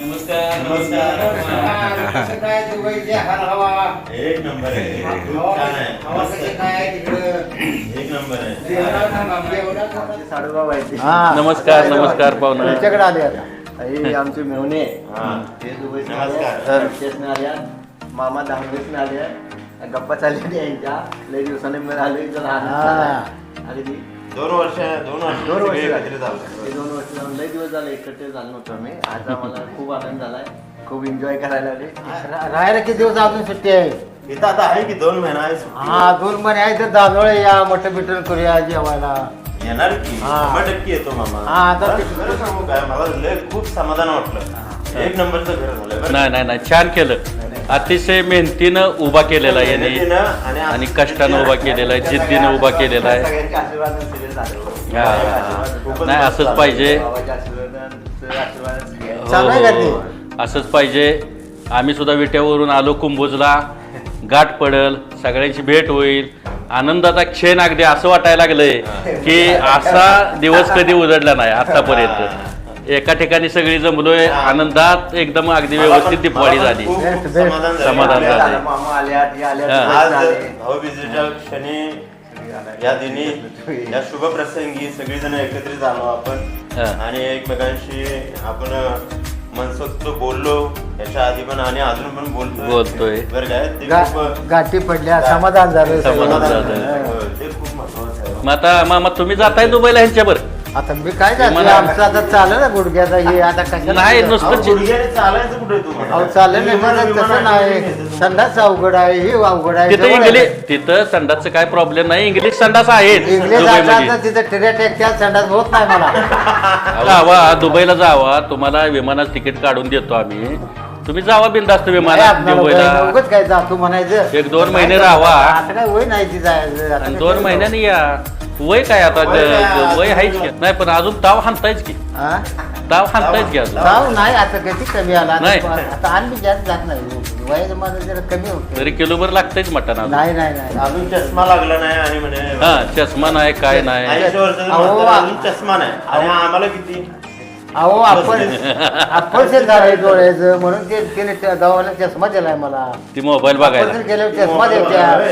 नमस्कार नमस्कार. कसं काय दुबईची हाल हवा एक नंबर आहे खूप हवा छान आहे हवा मस्त कसं काय तिकडं एक नंबर आहे जेवणात जेवणात साडूबाब आहे ते. हा. नमस्कार नमस्कार पाहुणा तुमच्याकडे आले आता आमचे मेहणे हा. ते नमस्कार. आल्या मामा दांगेतून आले गप्पा चालल्या यांच्या लय दिवसाने मिळाले हा. झालं. आणि ती दोन वर्ष दोन वर्ष दोन वर्ष सगळे झाले. दोन वर्ष जाऊन लय दिवस झाले एकत्र झालो नव्हतो आम्ही. आज आम्हाला खूप आनंद झालाय. खूप एन्जॉय करायला आले रा- राहायला किती दिवस अजून सुट्टी आहे? इथं आता आहे की दोन महिना आहे सुट्टी. हा दोन महिने आहे. तर दानोळे या मटण बिटण करूया जेवायला. येणार की? हा. शंभर टक्के येतो मामा. हा, आता खरं- ते- खरं सांगू काय मला लय खूप समाधान वाटलं. एक नंबरचं घर झालं बरं. नाही नाही नाही. छान केलं. अतिशय मेहनतीनं उभा केलेला आहे यांनी. आणि कष्टानं उभा केलेला आहे जिद्दीनं उभा केलेला आहे. सगळ्यांच्या आशीर्वादाने सगळे झाले हा. नाही असंच पाहिजे? हो. असंच पाहिजे. आम्ही सुद्धा विट्यावरून आलो कुंभोजला. गाठ पडल सगळ्यांची भेट होईल. आनंदाचा क्षण अगदी असं वाटायला लागलंय की असा दिवस कधी उजडला नाही आतापर्यंत. एका ठिकाणी सगळी जमलोय आनंदात एकदम अगदी व्यवस्थित दिपवाळी झाली. समाधान झालं. समाधान झालं. आल्या, मामा आल्या आल्या. आज दुबईतून आले. भाऊबीजेच्या क्षणी या दिनी या शुभ प्रसंगी सगळीजण एकत्रित आलो आपण हा. आणि एकमेकांशी आपण मनसोक्त बोललो याच्या आधी पण आणि अजून पण बोलतोय बोलतोय. बरं काय गाठी पडल्या समाधान झालं समाधान. झालं. हो, ते खूप महत्वाचं आहे मग आता मामा तुम्ही जाताय दुबईला ह्यांच्यावर आता मी काय झालं? मला- आमचं आता चाललं ना गुडघ्याचा हे आता कशाला नाही? नुसतं- अहो, गुडघ्याने चालायचं कुठे अहो चाललं नाही माझं तसं नाही. संडास अवघड आहे हे अवघड आहे तिथं जवळ आहे. इंग्लिश तिथं संडासचं काय प्रॉब्लेम नाही इंग्लिश संडास आहेत इंग्लिश दुबईमध्ये. आता तिथं टिऱ्या टेकत्या संडास होत नाही मला. जावा दुबईला जावा तुम्हाला विमानाचं तिकीट काढून देतो आम्ही. तुम्ही जावा बिंदास्त विमानात वय- उगाच काय जातो म्हणायचं? एक दोन महिने? राहावा. आता काय वय नाही ती जायचं आता आणि काय दोन करायचं? महिन्याने या. वय काय आता? वय काय वय आहेच की. नाही पण अजून ताव हाणतायच की. हा? ताव हाणतायच की अजून. जाऊ नाही आता किती कमी आला? आता नाही. आता आणखी जास्त जात नाही. वयाचं माझं जरा कमी होतं. तरी किलोभर लागतंयच मटण अजून. नाही नाही नाही. अजून चष्मा लागला नाही आणि म्हणे हा चष्मा नाही काय नाही. ऐंशी वर्षाचं अहो, म्हातारं अजून चष्मा नाही. आणि आम्हाला किती? अहो आपण आपण झालंय डोळ्याचं म्हणून ते तिने त्या दवाखान्यात चष्मा दिलाय मला. ती मोबाईल बघायला. गेल्यावर चष्मा बघायला,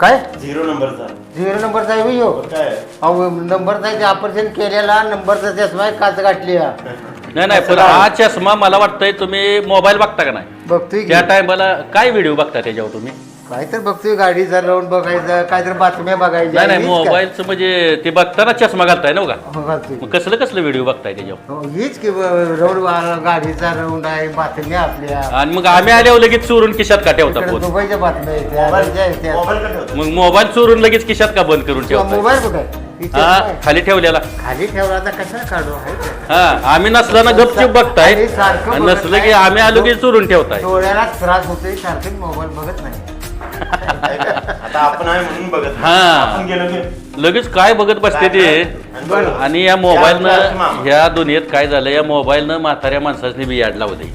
काय? झिरो नंबरचा झिरो नंबरचा आहे हो काय? अहो नंबरचा ते ऑपरेशन केलेला नंबरचा चष्मा आहे, काच गाठली आहे. नाही नाही पण हा चष्मा मला वाटतंय तुम्ही मोबाईल बघता का नाही? बघतोय की. त्या टायमाला काय व्हिडिओ बघता त्याच्यावर तुम्ही? काय तर बघतोय गाडी राऊंड बघायचं काय तर बातम्या बघायच्या नाही नाही हीच काय? मोबाईलचं म्हणजे ते बघताना चष्मा घालताय ना का हो, घालतोय. मग कसलं कसलं व्हिडिओ बघताय त्याच्यावर हो, हीच की राऊंड गाडीचा राऊंड आहे बातम्या आपल्या आणि मग आम्ही आल्यावर लगेच चोरून खिशात का ठेवता इकडे फोन दुबईच्या बातम्या येत्या येत्या. मग मोबाईल चोरून लगेच खिशात का बंद करून ठेवता मोबाईल कुठे हा. खाली ठेवलेला खाली ठेवला आता कशाला काढू आहे ते. हा आम्ही नसताना गपचूप बघताय आणि सारखं आणि बघत नसलं की नाही. आम्ही आलो की चोरून ठेवताय डोळ्याला त्रास होतोय सारखं मोबाईल बघत नाही? आता आपण आहे म्हणून बघत. हा. आपण गेलो की लगेच काय बघत बसते ते आणि बघ. आणि या मोबाईलनं. ह्या दुनियेत काय झालं या मोबाईलनं म्हाताऱ्या माणसाची बी याड लावली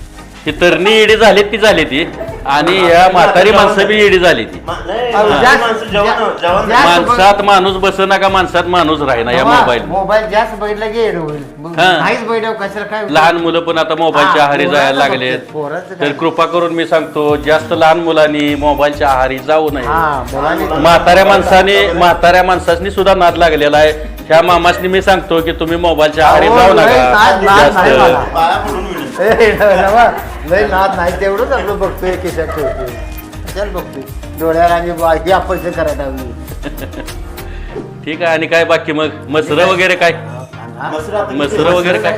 ती तरणी इडी झाली ती झाली ती आणि या म्हातारी माणसं बी इडी झाली ती मा- नाही, अहो, जास्त- माणसं जास्त- माणसात माणूस बसना का माणसात माणूस राहीना या मोबाईल मोबाईल जास्त बघितलं की एड होईल मग हा. नाहीच बघितलं कशाला काय होईल? लहान मुलं पण आता मोबाईलच्या हा, आहारी पोराचं जायला लागलेत पोराचं तर काय? कृपा करून मी सांगतो जास्त लहान मुलांनी मोबाईलच्या आहारी जाऊ नये हा मुलांनी म्हाताऱ्या माणसाने म्हाताऱ्या माणसाने सुद्धा नाद लागलेला आहे ह्या मामासनी मी सांगतो की तुम्ही मोबाईलच्या आहारी अहो, जाऊ लय नाद- नाद नाही मला. नका विनंती. ए, नवा, लय नाद नाही तेवढंच आपलं बघतोय केशात ठेवतोय चल बघतोय डोळ्याला आणि बाकी ऑपरेशन करायला हवी ठीक आहे आणि काय बाकी मग मसर वगैरे काय? मसरं वगैरे काय?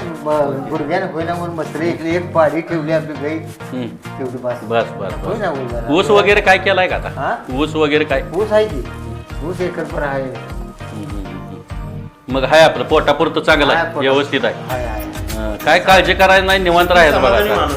गुडघ्यानं होईना म्हणून मसरी इकडे एक पाडी ठेवली आपली गाई हम्म. तेवढी बस बस बस होय ना, होय बस जरा. ऊस वगैरे काय केलाय का हा? आता ऊस वगैरे काय ऊस आहे की ऊस एकर पर आहे हम्म, हम्म, हम्म. मग हाय आपलं पोटापुरतं चांगलं आहे. व्यवस्थित आहे आहे, आहे. काय काळजी करायला नाही निवांत राहायचं बघा आता.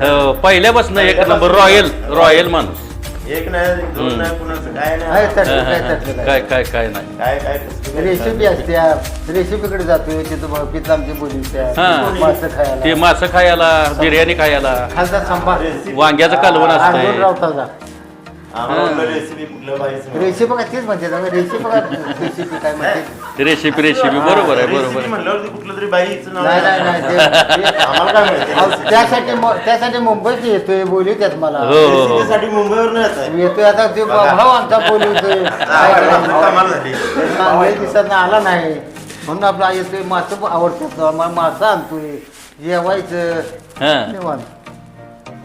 हो, पहिल्यापासून एक नंबर रॉयल रॉयल माणूस एक नाही दोन हम्म. नाही कुणाचं काय नाही काय. काय. काय काय काय नाही काय काय कसं काय. रेसिपी असत्या रेसिपीकडे जातोय तिथं पितला आमची बोली हा. मासं ते खायला मासं खायला बिर्याणी खायला खालचा रेसिपी. वांग्याचं कालवण असतंय रावताचा आम्हाला रेसिपी कुठलं पाहिजे? रेसिपी बघा तेच म्हणते रेसिपी बघा रेसिपी काय म्हणते. रेसिपी रेसिपी बरोबर आहे बरोबर रेसिपी आहे. म्हणल्यावरती कुठलं तरी बाईचं नाव नाही नाही नाही ते- ते- आम्हाला काय माहिती? अहो, त्यासाठी म- त्यासाठी मुंबईत येतोय बोलवत्यात मला. हो हो. हो रेसिपीसाठी मुंबईवर नाही येत आहे. येतोय आता ते बघा. भाऊ आमचा बोलवतोय. काय करायचं? कमाल झाली चांगल्या दिवसात आला नाही. म्हणून आपला येतोय मासं आवडतात मासं आणतोय. जेवायचं. हा. निवांत.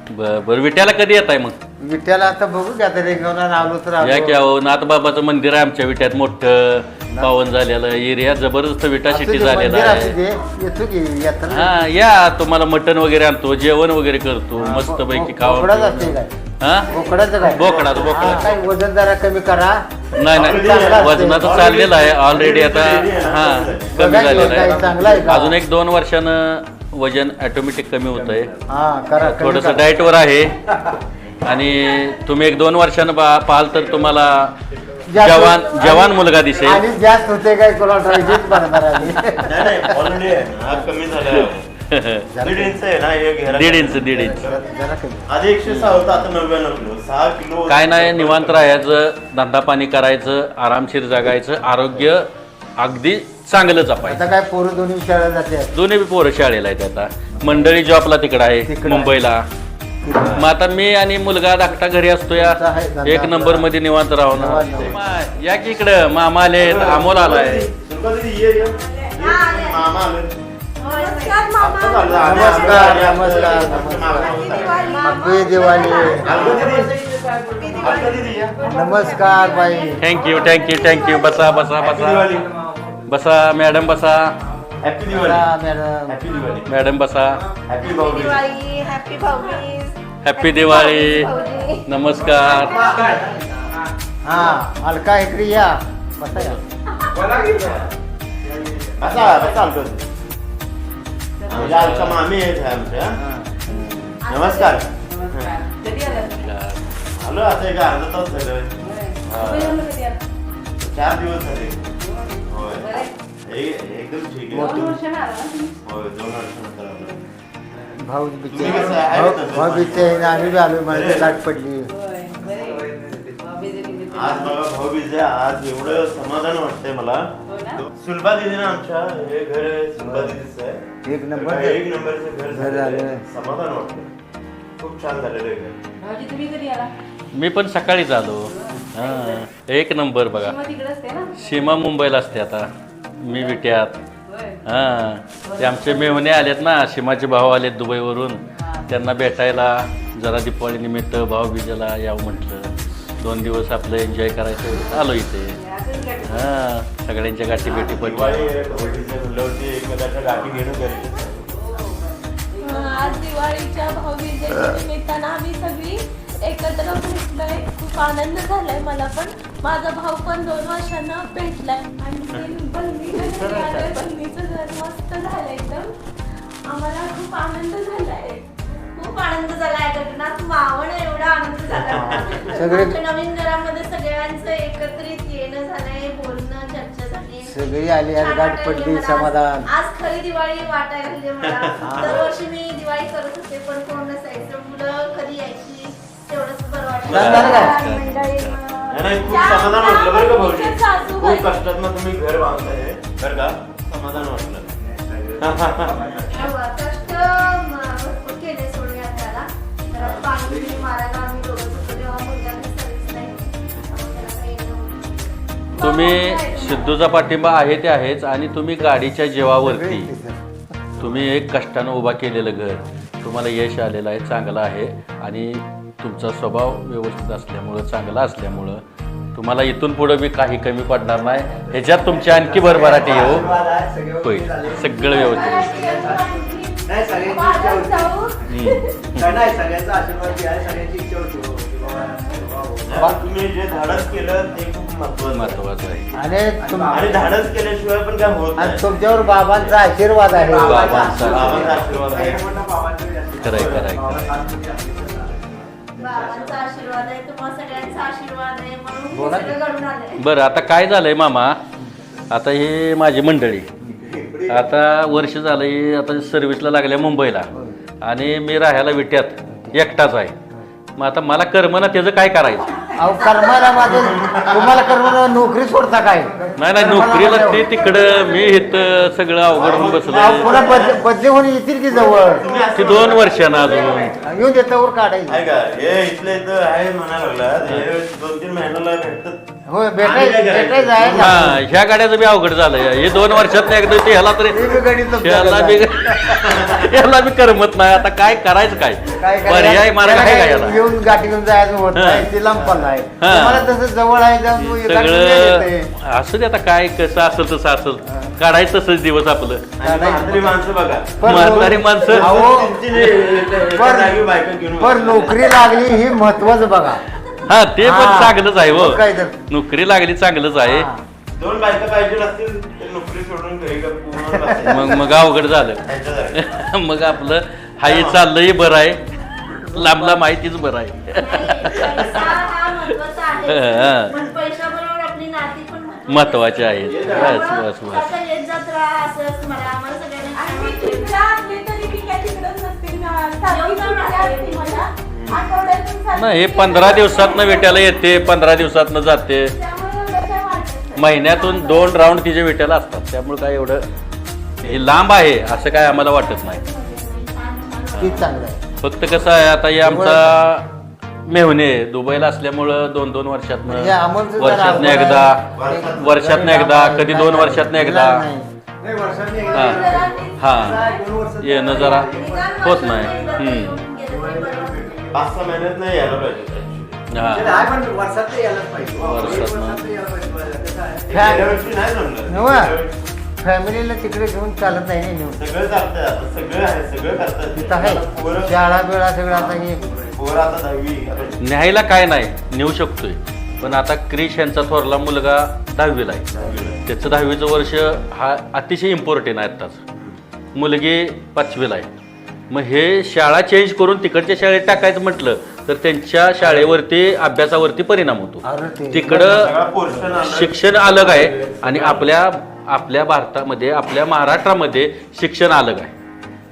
बर बर विट्याला कधी येत आहे मग? विठ्ठला आता बघू की आता रेंगावला आलो तर या की. अहो नाथबाबाचं मंदिर आहे आमच्या विट्यात मोठं पावन झालेलं एरिया जबरदस्त विटा असू सिटी दे, झालेला मंदिर असू आहे दे, येतो की यात्रा. हा या तुम्हाला मटण वगैरे आणतो जेवण वगैरे करतो मस्त पैकी बोकडाच असते खावा काय? हा? बोकडाचं काय. हा, काय वजन जरा कमी करा. नाही नाही वजनाचं चाललेलं आहे ऑलरेडी आता हा कमी बघा की झालेलं काय चांगलं आहे आहे का? अजून एक दोन वर्षानं वजन ऑटोमॅटिक कमी होत आहे हा करा कमी थोडस करा. डाएटवर आहे. आणि तुम्ही एक दोन वर्षानं पा- पाहाल तर तुम्हाला जास्त- जवान जवान मुलगा दिसेल. आणि जास्त होते काय कोणाला हेच बनणार आम्ही नाही नाही ऑलरेडी आहे. ना, हा कमी झाला. दीड इंच आहे ना हे घेरा दीड इंच, दीड इंच. जरा कमी. आधी एकशे सहा होता आता नव्याण्णव किलो. सहा किलो काय नाही निवांत राहायचं धंदा पाणी करायचं आरामशीर जगायचं आरोग्य अगदी चांगलं जपायचं आता काय पोरं दोन्ही शाळेला जाते. दोन्ही बी पोरं शाळेला आहेत आता. मंडळी जॉबला तिकडं आहे तिकडं आहे. मुंबईला. मग आता मी आणि मुलगा धाकटा घरी असतो या. आता आहे धंदा एक नंबरमध्ये निवांत राहून. या की इकडं मामा आले अमोल आलाय. नमस्कार नमस्कार, नमस्कार. हॅपी दिवाळी बाई. थँक्यू थँक्यू थँक्यू बसा बसा बसा. बसा मॅडम बसा. हॅपी दिवाळी हा, मॅडम. हॅपी दिवाळी मॅडम बसा. Happy Bhaubeej Diwali happy Bhaubeej happy Diwali नमस्कार. हा अलका इकडे या. बसा या. बसा आमच्या मामी आहेत आमच्या. नमस्कार. आलो आता एक अर्धा तास झालं. हा. चार दिवस झाले. एकदम ठीक आहे. होय दोन वर्षानंतर आलो. भाऊ ना? भाऊ आम्ही बी आलो मला लाट पडली. आज बघा भाऊबीज आहे. आज एवढं समाधान वाटतंय मला. सुलभा दिदीनं आमच्या हे घर आहे सुलभा दिदीचं आहे. एक नंबर एक नंबरचं घर घर झालेलं आहे. झालंय. समाधान वाटतंय. खूप छान झालेलं आहे घर. भाऊजी तुम्ही कधी आला? मी पण सकाळीच आलो. हा. एक नंबर बघा. मग तिकडे असते ना? सीमा मुंबईला असते आता. मी विट्यात. हा. ते आमचे मेहणे आलेत ना सीमाचे भाऊ आलेत दुबईवरून. त्यांना भेटायला जरा दिपावली निमित्त भाऊबीजेला यावं म्हटलं. दोन दिवस आपलं एन्जॉय करायचं आलो इथे. हा. सगळ्यांच्या गाठी भेटी आज दिवाळीच्या भाऊबीजेच्या निमित्तानं आम्ही सगळी एकत्र भेटलोय खूप आनंद झालाय मला पण. माझा भाऊ पण दोन वर्षांना भेटलाय. आणि घरी आलोय बहिणीचं घर मस्त झालं एकदम. आम्हाला खूप आनंद झालाय. खूप आनंद झाला या घटनात मावण एवढा आनंद झाला. सगळे- आमच्या नवीन घरामध्ये सगळ्यांचं एकत्रित येणं झालंय बोलणं चर्चा झाली. सगळी आली आज छान गाठ वाटायला पडली मला. समाधान. आज खरी दिवाळी वाटायला लागली मला. दरवर्षी मी दिवाळी करत होते पण कोण नसायचं. मुलं कधी यायची तेवढंच बरं झालं वाटलं का? लहान मंडळी, नाही, नाही खूप त्या- समाधान वाटलं बरं का भाऊजी? त्या सासूबाई- खूप कष्टात तुम्ही घर बांधताय. बरं का? समाधान वाटलं. तेव्हा कष्ट म, भरपूर केले सोडून यात्रेला तर पाणी बिणी मारायला आम्ही दोघंच होतो तेव्हा मुलग्याने सर्विस नाही. त्यामुळे त्याला काही येणं होत तुम्ही सिद्धूचा पाठिंबा आहे ते आहेच आणि तुम्ही गाडीच्या जेवावरती तुम्ही एक कष्टानं उभा केलेलं घर. तुम्हाला यश आलेलं आहे चांगलं आहे आणि तुमचा स्वभाव व्यवस्थित असल्यामुळं चांगला असल्यामुळं तुम्हाला इथून पुढं मी काही कमी पडणार नाही. ह्याच्यात तुमची आणखी भरभराटी येऊ. होईल. सगळं व्यवस्थित हो, तुम्ही जे धाडस केलं ते खूप महत्वाचं आहे. महत्वाचं आहे. आणि तुम- आणि धाडस केल्याशिवाय पण काय होत आणि नाही. तुमच्यावर बाबांचा आशीर्वाद आहे. बाबांचा बाबांचा आशीर्वाद आहे. बी. खरंय, खरंय. बाबांचा आशीर्वाद आहे तुम्हाला सगळ्यांचा आशीर्वाद आहे म्हणून हे बोला. सगळं घडून आलंय. बरं आता काय झालंय मामा? आता हे माझी मंडळी. आता वर्ष झालं ही आता सर्व्हिसला लागल्या मुंबईला. आणि मी राहायला विट्यात एकटाच आहे. मग आता मला कर्म ना त्याचं काय करायचं? अहो कर्माला माझं तुम्हाला कर्म नोकरी सोडता काय? नाही नाही नोकरीला ते तिकडं मी इथं सगळं अवघड होऊन अहो, बसलं पुन्हा बदले बदले होऊन येतील की जवळ? ते दोन वर्षानं अजून. येऊन देतावर काढायचं. आहे का? हे इथलं इथं आहे म्हणायला लागला. हे दोन तीन महिन्याला भेटतात. होय भेटायचं आहे हा. ह्या गाड्याचं बी अवघड झालंय. हे दोन वर्षात एकदा ते ह्याला तरी बी तुमच्या ह्याला बी. ह्याला बी करमत नाही. आता काय करायचं काय? काय करायचं? पर्याय मार्ग आहे का काय याला? येऊन गाठी घेऊन जायचं होत हा. नाही ते लांब पल्ला आहे. हा. तुम्हाला तसं जवळ आहे जाऊन तू एका ठिकाणी येते. सगळं असू दे आता काय कसं असेल तसं असेल. काढायचं तसंच दिवस आपलं. आणि म्हातारी माणसं बघा. म्हातारी माणसं. अहो, त्यांची जे- एका पण- जागी बायका घेऊन पण नोकरी लागली ही महत्वाचं बघा. हा ते पण हा. चांगलंच आहे हो मग काय तर. नोकरी लागली चांगलंच आहे हा. दोन बायका पाहिजे असतील तर नोकरी सोडून घरी का पुण्याला बसायचं. मग मग अवघड झालं. मग आपलं हाही चाललंही बरं आहे लांबला माहितीच बरं आहे पैसा हा महत्त्वाचा आहे. पण पैशाबरोबर आपली नाती पण महत्वाची महत्त्वाचे आहेत बस बस बस आता येत जात राहा असंच मला आम्हाला सगळ्यांना आणि छान मी वाटतं. तिकडं असले तरी मी काय तिकडंच नसते ना. सारखी येऊन जाऊन सुट्टी असते. असते मला. नाही हे पंधरा. दिवसातनं भेटायला येते पंधरा दिवसातनं जाते. महिन्यातून दोन राऊंड तिचे भेटायला असतात त्यामुळे काय एवढं हे लांब आहे असं काय आम्हाला वाटत नाही ती चांगलं आहे फक्त कसं आहे आता हे आमचा मेहुणे दुबईला असल्यामुळं दोन दोन म्हणजे वर्षातनं जरा वर्षातनं अवघड एकदा आहे. वर्षातनं एकदा कधी दोन वर्षातनं एकदा नाही. नाही, वर्षातून हा. एकदा हा दोन वर्षात येणं जरा होत नाही हम्म. पाच सहा महिन्यात नाही यायला पाहिजे. हा आहे पण वर्षात यायलाच पाहिजे. वर्षात यायला पाहिजे. कसं आहे? जमलं. फॅमिलीला तिकडे घेऊन चालत नाही ना नेऊन सगळं चालतंय आता सगळं आहे सगळं करतात तिथं आहे पोरं शाळा बिळा सगळं आता हे पोरं आता दहावी आता न्यायला काय नाही नेऊ शकतोय पण आता क्रिश यांचा थोरला मुलगा दहावीला आहे दहावीला. त्याचं दहावीचं वर्ष हा अतिशय इम्पॉर्टंट आहे आत्ताच मुलगी पाचवीला आहे मग हे शाळा चेंज करून तिकडच्या शाळेत टाकायचं म्हटलं तर त्यांच्या शाळेवरती अभ्यासावरती परिणाम होतो. तिकडं. शिक्षण अलग आहे आणि आपल्या आपल्या भारतामध्ये आपल्या महाराष्ट्रामध्ये शिक्षण अलग आहे.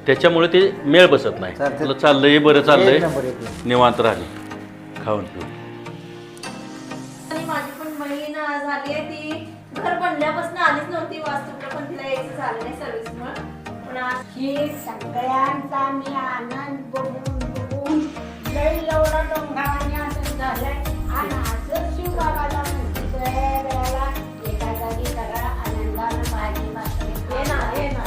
त्याच्यामुळे ते मेळ बसत नाही. तुला चाललंय बरं चाललंय. निवांत राहिली. खाऊन पिऊन. आणि माझी पण बहीण झाली आहे ती. घर बनल्यापासून आलीच नव्हती वास्तूला पण तिला यायचं झालं नाही सर्व्हिसमुळे पण आज ही सगळ्यांचा मी आनंद बघून बघून लई एवढा डोंगरावाने असं झालंय. आणि असंच शिवबाबाला वेळेला एका जागी करा आनंदानं भाजी भाकरी ना ना.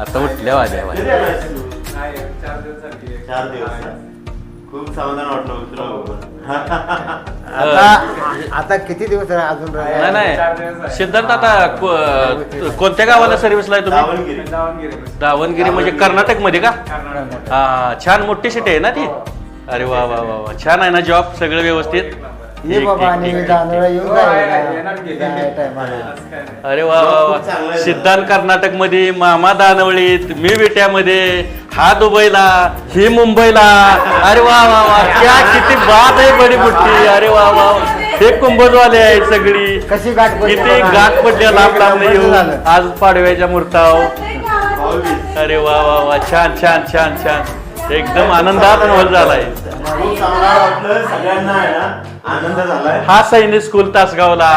आता उठल्या झाली. चार दिवस खूप समाधान वाटलं तुला आता आता किती दिवस रा- अजून? नाही नाही. आहे. सिद्धार्थ आता को- कोणत्या गावाला सर्व्हिसला आहे तुम्ही? दावणगिरी. दावणगिरी. दावणगिरी म्हणजे कर्नाटकमध्ये का? कर्नाटक. हा छान मोठी सिटी आहे ना ती? अरे वा वा वा वा. छान आहे ना जॉब सगळं व्यवस्थित? ये बाबा येऊन हो. अरे वा वा वा. सिद्धांत कर्नाटकमध्ये मामा दानवळीत मी विट्यामध्ये हा दुबईला ही मुंबईला अरे वा वा वा क्या किती बात आहे बडी मोठी अरे वा वा. हे कुंभजवाले आहे सगळी कशी गाठ पडली किती. गाठ पडल्या लांब लांब झालं. आज पाडव्याच्या मुहूर्ताव. अरे वा वा वा छान छान छान छान एकदम आनंदात मोल झालाय सगळ्यांना आहे ना आनंद झालाय हा सैनिक स्कूल तासगावला.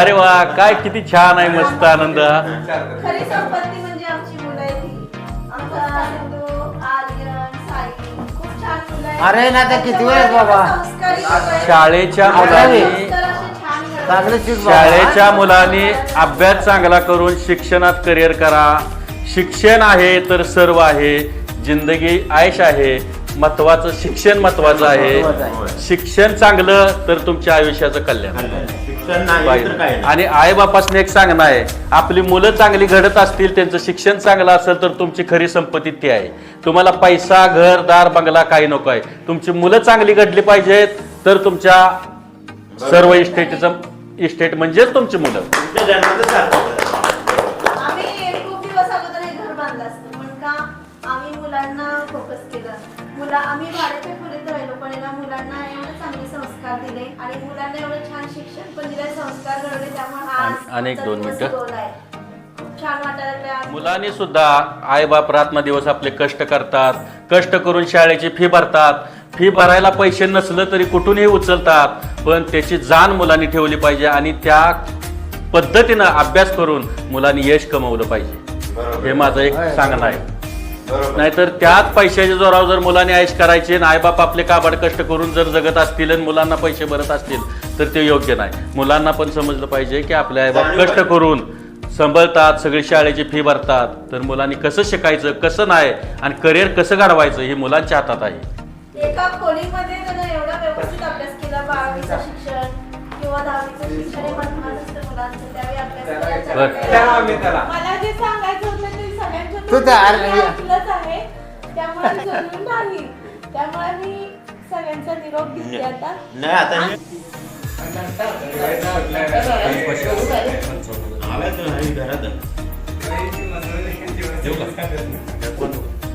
अरे वा काय किती छान आहे मस्त आनंद. खरी संपत्ती म्हणजे आमची मुलं आहे ती आमचा सिंधू आर्यन साई खूप छान मुलं आहेत. अरे ना, त्या किती वेळ बाबा? संस्कारी मुलं आहेत. शाळेच्या. मुलांनी संस्कार असे छान घडवले. चांगलं शिक बाबा. शाळेच्या मुलांनी अभ्यास चांगला करून शिक्षणात करिअर करा शिक्षण आहे तर सर्व आहे जिंदगी आयश आहे महत्वाचं शिक्षण महत्वाचं आहे. शिक्षण चांगलं तर तुमच्या आयुष्याचं कल्याण. आणि आई बापासने एक सांगणं आहे आपली मुलं चांगली घडत असतील त्यांचं शिक्षण चांगलं असेल तर तुमची खरी संपत्ती ती आहे. तुम्हाला पैसा घर दार बंगला काही नको आहे. तुमची मुलं चांगली घडली पाहिजेत तर तुमच्या सर्व इस्टेटचं इस्टेट म्हणजेच तुमची मुलं. संस्कार घडवले त्यामुळे आमचा दोन मिनिटं. मुलांनी सुद्धा आईबाप रात्र दिवस आपले कष्ट करतात कष्ट करून शाळेची फी भरतात. फी भरायला पैसे नसलं तरी कुठूनही उचलतात पण त्याची जाण मुलांनी ठेवली पाहिजे आणि त्या पद्धतीनं अभ्यास करून मुलांनी यश कमवलं पाहिजे. हे माझं एक सांगणं आहे. नाहीतर त्याच पैशाच्या जोरावर जर मुलांनी आयश करायचे आणि आईबाप आपले काबाड कष्ट करून जर जगत असतील आणि मुलांना पैसे भरत असतील तर ते योग्य नाही. मुलांना पण समजलं पाहिजे की आपले आईबाप कष्ट. करून संभळतात सगळी शाळेची फी भरतात तर मुलांनी कसं शिकायचं कसं नाही आणि करिअर कसं घडवायचं हे मुलांच्या हातात आहे. एका खोलीमध्ये त्यानं एवढा व्यवस्थित अभ्यास केला बारावीचं शिक्षण किंवा दहावीचं शिक्षण हे महत्वाचं असतं मुलांचं त्यावेळी अभ्यास करायचा. बरं. वेळ त्याला आम्ही त्याला. मला जे सांगायचं होतं ते तर आर- तोंडून ऐकलंच आहे. त्यामुळे जरूर नाही. त्यामुळे मी सगळ्यांचा निरोप घेते आता. नाही आता हे नाही घरात